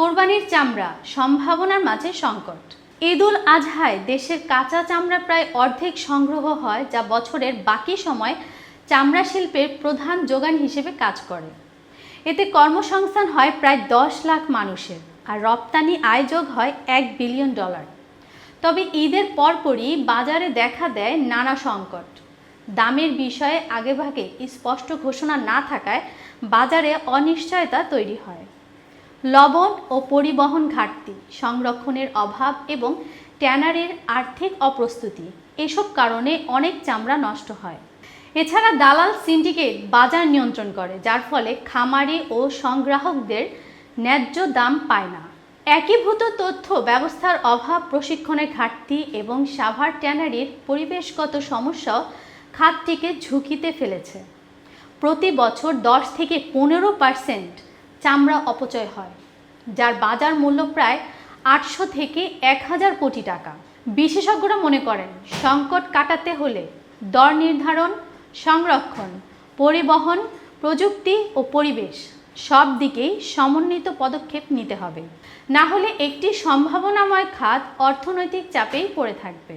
কোরবানির চামড়া সম্ভাবনার মাঝে সংকট। ঈদুল আজহায় দেশের কাঁচা চামড়া প্রায় অর্ধেক সংগ্রহ হয় যা বছরের বাকি সময় চামড়া শিল্পের প্রধান যোগান হিসেবে কাজ করে। এতে কর্মসংস্থান হয় প্রায় দশ লাখ মানুষের আর রপ্তানি আয় যোগ হয় এক বিলিয়ন ডলার। তবে ঈদের পরপরই বাজারে দেখা দেয় নানা সংকট। দামের বিষয়ে আগেভাগে স্পষ্ট ঘোষণা না থাকায় বাজারে অনিশ্চয়তা তৈরি হয়। লবণ ও পরিবহন ঘাটতি, সংরক্ষণের অভাব এবং ট্যানারির আর্থিক অপ্রস্তুতি, এসব কারণে অনেক চামড়া নষ্ট হয়। এছাড়া দালাল সিন্ডিকেট বাজার নিয়ন্ত্রণ করে, যার ফলে খামারি ও সংগ্রাহকদের ন্যায্য দাম পায় না। একীভূত তথ্য ব্যবস্থার অভাব প্রশিক্ষণের ঘাটতি এবং সাভার ট্যানারির পরিবেশগত সমস্যাও খাতটিকে ঝুঁকিতে ফেলেছে। প্রতি বছর দশ থেকে পনেরো পার্সেন্ট চামড়া অপচয় হয়, যার বাজার মূল্য প্রায় আটশো থেকে এক হাজার কোটি টাকা। বিশেষজ্ঞরা মনে করেন, সংকট কাটাতে হলে দর নির্ধারণ, সংরক্ষণ, পরিবহন, প্রযুক্তি ও পরিবেশ সব দিকেই সমন্বিত পদক্ষেপ নিতে হবে। না হলে একটি সম্ভাবনাময় খাত অর্থনৈতিক চাপেই পড়ে থাকবে।